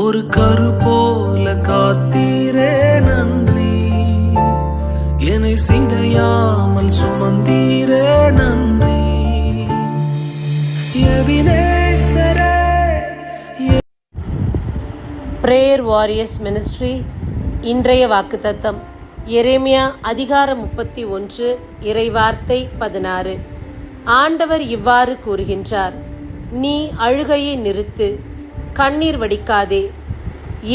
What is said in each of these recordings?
ஒரு கரு போல காத்தீரே நன்றி. என்னை சிதையாமல் சுமந்தீரே நன்றி. பிரேயர் வாரியர்ஸ் மினிஸ்ட்ரி இன்றைய வாக்குத்தத்தம். எரேமியா அதிகாரம் முப்பத்தி ஒன்று இறைவார்த்தை பதினாறு. ஆண்டவர் இவ்வாறு கூறுகின்றார் நீ அழுகையை நிறுத்து கண்ணீர் வடிக்காதே.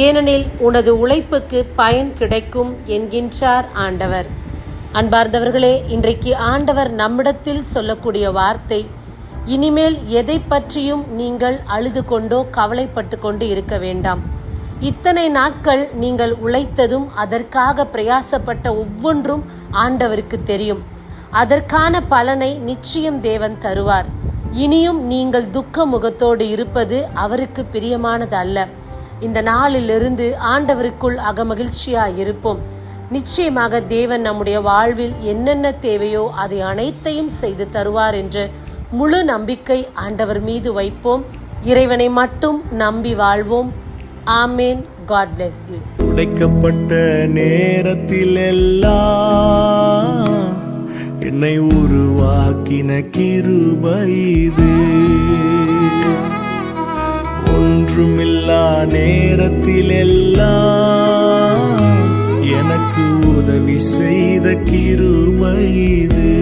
ஏனெனில் உனது உழைப்புக்கு பயன் கிடைக்கும் என்கின்றார் ஆண்டவர். அன்பார்ந்தவர்களே இன்றைக்கு ஆண்டவர் நம்மிடத்தில் சொல்லக்கூடிய வார்த்தை இனிமேல் எதை பற்றியும் நீங்கள் அழுது கொண்டோ கவலைப்பட்டு கொண்டு இருக்க வேண்டாம். இத்தனை நாட்கள் நீங்கள் உழைத்ததும் அதற்காக பிரயாசப்பட்ட ஒவ்வொன்றும் ஆண்டவருக்கு தெரியும். அதற்கான பலனை நிச்சயம் தேவன் தருவார். இனியும் நீங்கள் துக்க முகத்தோடு இருப்பது அவருக்கு பிரியமானது அல்ல இந்த நாளிலிருந்து ஆண்டவருக்குள் அகமகிழ்ச்சியா இருப்போம். நிச்சயமாக தேவன் நம்முடைய வாழ்வில் என்னென்ன தேவையோ அதை அனைத்தையும் செய்து தருவார் என்று முழு நம்பிக்கை ஆண்டவர் மீது வைப்போம். இறைவனை மட்டும் நம்பி வாழ்வோம். ஆமேன். காட் பிளெஸ் யூ உடைக்கப்பட்ட நேரத்தில் எல்லாம் என்னை உருவாக்கின கிருபைது. ஒன்றுமில்லா நேரத்திலெல்லாம் எனக்கு உதவி செய்த கிருபைது.